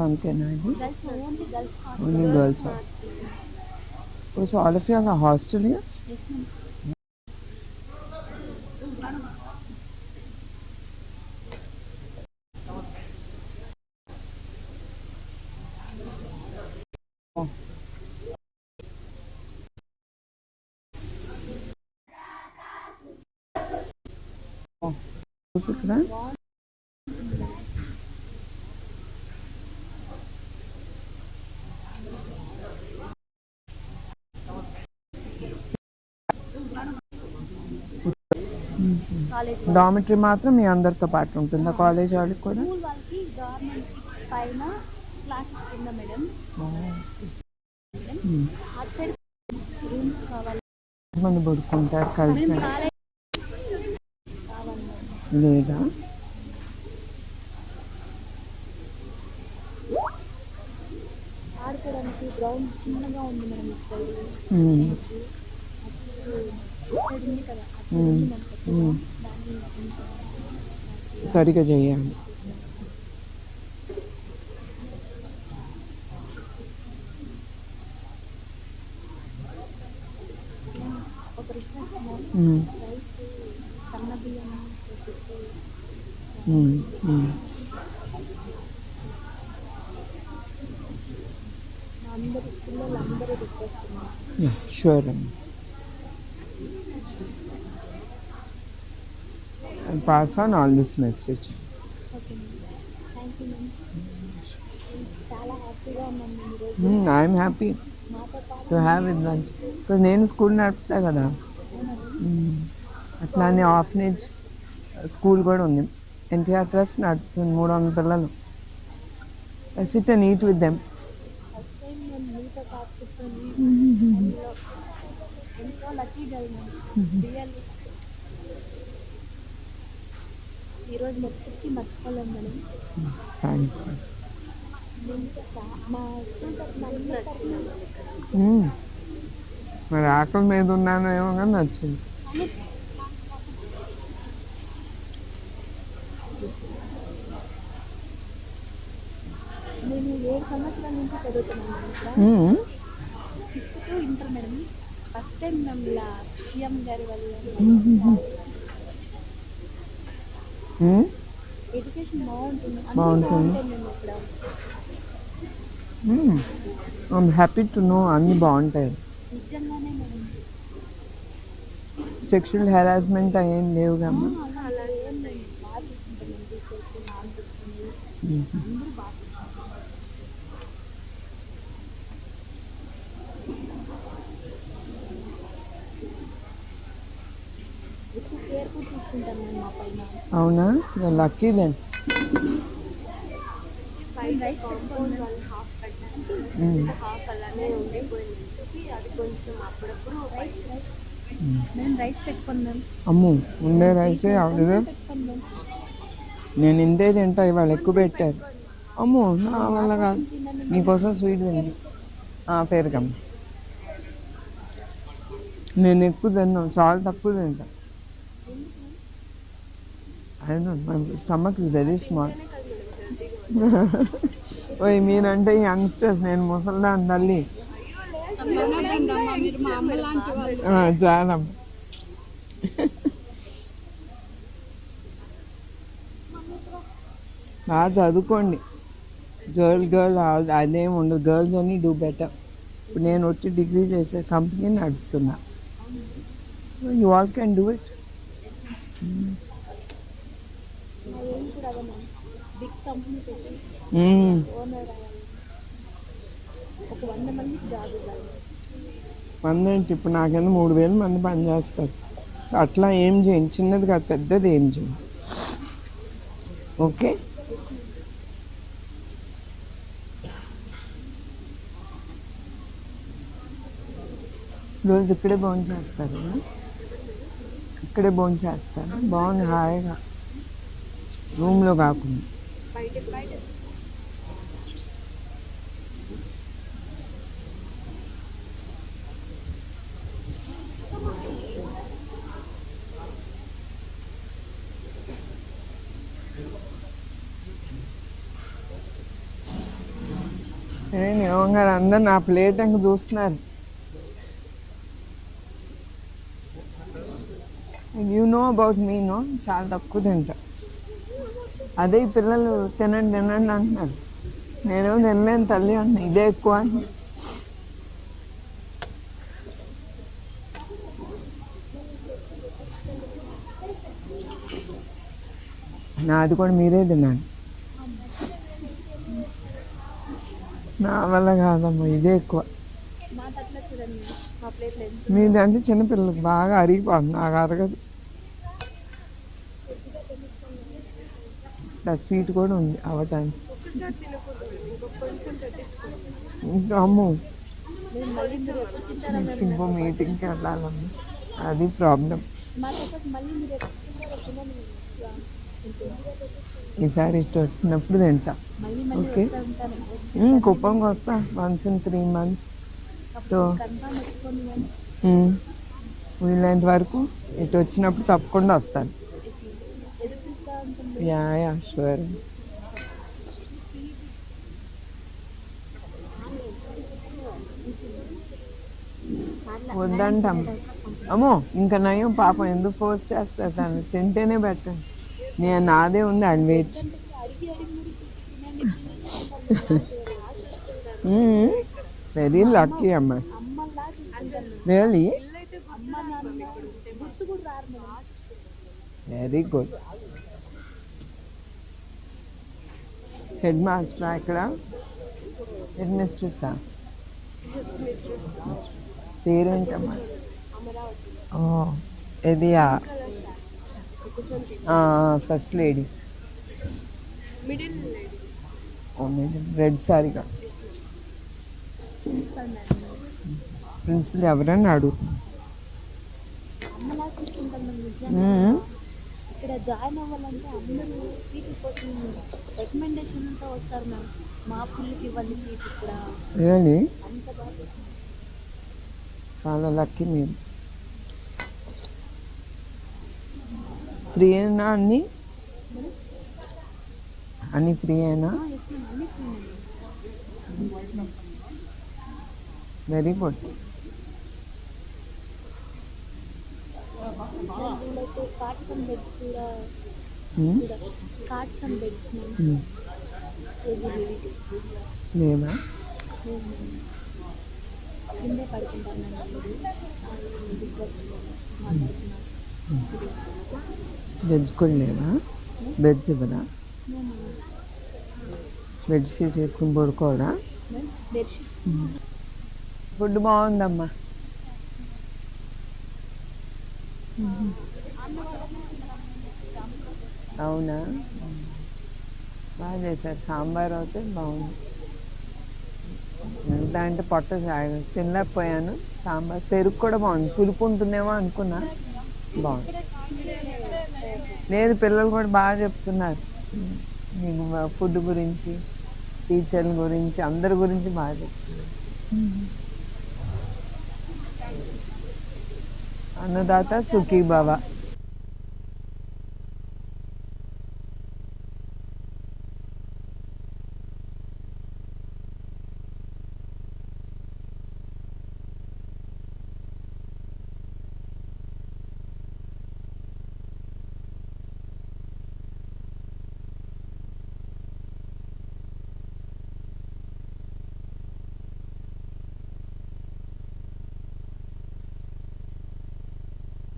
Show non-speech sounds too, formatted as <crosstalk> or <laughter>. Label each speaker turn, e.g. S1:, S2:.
S1: కూడా అంతేనా ఇది
S2: girls only girls
S1: only girls so all of you are hostelers ఇక్కడ
S2: కాలేజ్
S1: డామిటరీ మాత్రం మీ అందరితో పాటు ఉంటుందా. కాలేజ్ వాళ్ళకి కూడా?
S2: స్కూల్ వాళ్ళకి గవర్నమెంట్ పైన క్లాసెస్ కింద మేడం. అటు సైడ్ రూమ్స్ కావాలి.
S1: మంది పడుకుంటారు కలిసి. లేదా?
S2: ఆడుకోవడానికి గ్రౌండ్ చిన్నగా ఉంది మేడం ఇటు సైడ్.
S1: ఉమ్,
S2: ఇటు సైడ్ ఉంది కదా అటు సైడ్ ఉంది మనకు
S1: ఉమ్.
S2: దాన్ని కొంచెం
S1: సరిగా చేయాలి
S2: ఒక రిక్వెస్ట్ మేడం ఉన్నాను మేము ఈరోజు.
S1: Mm, I'm happy
S2: మాతో పాటు
S1: to have with lunch. Because నేను స్కూల్ నడుపుతా కదా. Mm, అట్లానే ఆఫ్నేజ్ స్కూల్ కూడా ఉంది. ఎన్టీఆర్ ట్రస్ట్ నడుపుతుంది మూడు వందల పిల్లలు. I sit and eat with them
S2: first time నేను మీతో పాటు కూర్చొని <laughs> ఎంతో లక్కీ గర్ల్ <laughs> ఈరోజు మొత్తంకి మర్చిపోలేము మేడం.
S1: థ్యాంక్స్. మరి ఆకలి మీద ఉన్నానో ఏమో కానీ నచ్చింది.
S2: నేను ఏడు సంవత్సరాల నుంచి చదువుతున్నాను. Sixth to inter madam. First time మేము ఇలా సీఎం గారి వల్ల. బాగుంటుంది. అన్నీ
S1: బాగుంటుంది. ఐమ్ హ్యాపీ టు నో అన్నీ బాగుంటాయి. సెక్షువల్ హెరాస్మెంట్ ఏం లేవు కమ్మా
S2: అలా అలా ఏం లేదు బాగా చూసుకుంటాం మేము టీచర్స్ నాన్ టీచర్స్ అందరూ బాగా చూసుకుంటాం ఎక్కువ కేర్ కూడా తీసుకుంటాం మేము మా పైన
S1: అవునా లక్కీ దెన్
S2: రైస్ కాంపౌండ్ వాళ్ళు హాఫ్ పెట్టడానికి హాఫ్ అలానే ఉండిపోయింది అది కొంచెం అప్పుడప్పుడు అవునా? లక్కీ దెన్
S1: అమ్ము ఉండే రైసే అవలేదు నేను ఇంతే తింటా ఇవాళ ఎక్కువ పెట్టారు. అమ్ము నా వల్ల కాదు. నీకోసం స్వీట్ తింది పేరుకమ్మ. నేను ఎక్కువ తిన్నాను చాలా తక్కువ తింటా I my stomach is very small ఓయ్ మీరంటే యంగ్స్టర్స్ నేను ముసలిదాన్ని తల్లి. చాలా. బాగా చదువుకోండి. గర్ల్ గర్ల్ అదేం ఉండదు. గర్ల్స్ అని డూ బెటర్ ఇప్పుడు నేను వచ్చి డిగ్రీ చేసే company నడుపుతున్నా. So you all can do it
S2: మా ఏం కూడా అదే మ్యామ్ బిగ్ కంపెనీ పెట్టి ఓనర్ అవ్వాలి ఒక వంద మందికి జాబ్ ఇవ్వాలి.
S1: మంది ఏంటి? ఇప్పుడు నాకైనా మూడు వేల మంది పనిచేస్తారు అట్లా ఏం చేయండి చిన్నది కాదు పెద్దది ఏం చేయండి ఓకే? రోజు ఇక్కడే భోజనం చేస్తారు ఇక్కడే భోజనం చేస్తారు. బాగుంది హాయిగా. రూమ్లో కాకుండా.
S2: బయట. బయట
S1: ఏమంగారు అందరు నా ప్లేట్ ఇంక చూస్తున్నారు. You know about me no చాలా తక్కువ తింటా. అదే పిల్లలు తినండి తినండి అంటున్నారు. నేను తినలేను తల్లి అంటున్నా ఇదే ఎక్కువ నాది కూడా మీరే తిన్నాను నా వల్ల కాదమ్మా ఇదే ఎక్కువ. మీదంటే చిన్నపిల్లలకు బాగా అరిగిపోతుంది నాకు అరగదు. ఇట్లా స్వీట్ కూడా ఉంది అవటానికి ఇంకా నెక్స్ట్ ఇంకో మీటింగ్కి వెళ్ళాలమ్మ అది ప్రాబ్లం. ఈసారి ఇష్టం వచ్చినప్పుడు తింటా. ఓకే. కుప్పంకి వస్తా. Once in three months. So వీలైనంత వరకు ఇటు వచ్చినప్పుడు తప్పకుండా వస్తాను.
S2: ఉంటుంది
S1: యా యా షూర్ వద్దంటాం. అమ్మో ఇంకా నయం పాపం ఎందుకు ఫోర్స్ చేస్తా తను తింటేనే పెట్టండి నేను నాదే ఉంది అది వెయిట్ వెరీ లక్కీ అమ్మాయి రియలీ
S2: అమ్మ madam
S1: very good head master ఇక్కడ హెడ్ మిస్ట్రెస్సా పేరేంటమ్మా ఇది ఫస్ట్ లేడీ. రెడ్ సారీగా.
S2: ప్రిన్సిపల్ మేడం
S1: ప్రిన్సిపల్
S2: ఇక్కడ జాయిన్ అవ్వాలంటే అందరూ సీట్ కోసం రికమెండేషన్తో వస్తారు మ్యామ్ మా పిల్లకి ఇవ్వండి సీట్ ఇక్కడ. అంత బాగా
S1: చాలా లక్కీ ఫ్రీయేనా అన్ని అన్ని ఫ్రీ అయినా
S2: అన్ని free ma'am
S1: very good.
S2: Cards and beds కూడా
S1: Hmm?
S2: కూడా కార్డ్స్ అండ్ బెడ్స్ కిందే పడుకుంటాను
S1: లేవా బెడ్స్ ఇవ్వరా బెడ్షీట్ వేసుకుని పడుకోవడా ఫుడ్ బాగుందమ్మా. అవునా? బాగా చేశారు సాంబార్ అయితే బాగుంది. ఎంత అంటే పొట్ట తినలేకపోయాను. సాంబార్ పెరుగు కూడా బాగుంది. పులుపు ఉంటుందేమో అనుకున్నా. బాగుంది. లేదు పిల్లలు కూడా బాగా చెప్తున్నారు. ఫుడ్ గురించి టీచర్ల గురించి అందరి గురించి బాగా చెప్తున్నారు. अन्नदाता सुखी बाबा